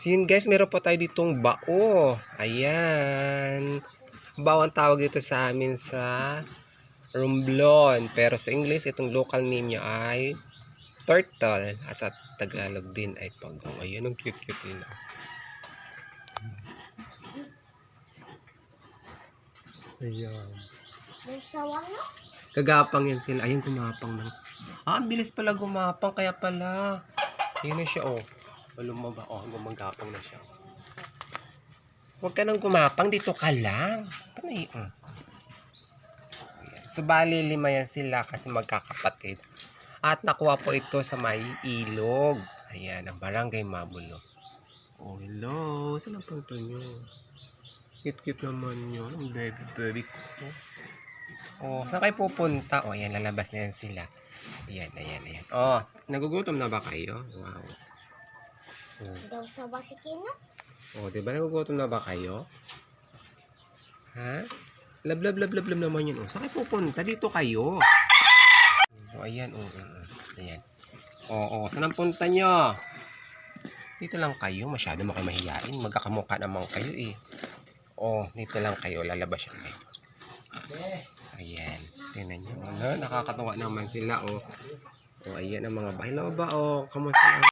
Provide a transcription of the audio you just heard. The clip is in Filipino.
So yun guys, meron pa tayo ditong bao. Ayan. Bao ang tawag dito sa amin sa Romblon. Pero sa English, itong local name niya ay turtle. At sa Tagalog din ay pagong. Ayan, ang cute-cute nila. Ayan. Kagapang yan sila. Ayun, gumapang na. Ah, ang bilis pala gumapang. Kaya pala. Ayun na siya, oh. Lumaba. Oh, gumagapang na siya. Huwag ka nang gumapang. Dito ka lang. Panay, mm. So, lima yan sila kasi magkakapatid. At nakuha po ito sa may ilog. Ayan, ang barangay Mabulo. Oh, hello. Saan ang punto nyo? Cute-cute naman yun. Ang baby-baby ko. Oh, saan kayo pupunta? Oh, ayan, lalabas na yan sila. Ayan, ayan, ayan. Oh, nagugutom na ba kayo? Wow. Oh, Daw sawa si Kino? oh di ba nagugutom na ba kayo? Ha? Lab, lab, lab, lab, lab naman yun. Oh, saan pupunta? Dito kayo. So, ayan, oh, oh, oh. Ayan. Oh, saan ang punta nyo? Dito lang kayo. Masyado mahihain. Magkakamukha naman kayo eh. Oh, dito lang kayo. Lalabas yan kayo. So, ayan. Tingnan nyo. Ano, nakakatawa naman sila, oh. Oh, ayan ang mga bahay. Hello ba, oh. Kamusta na?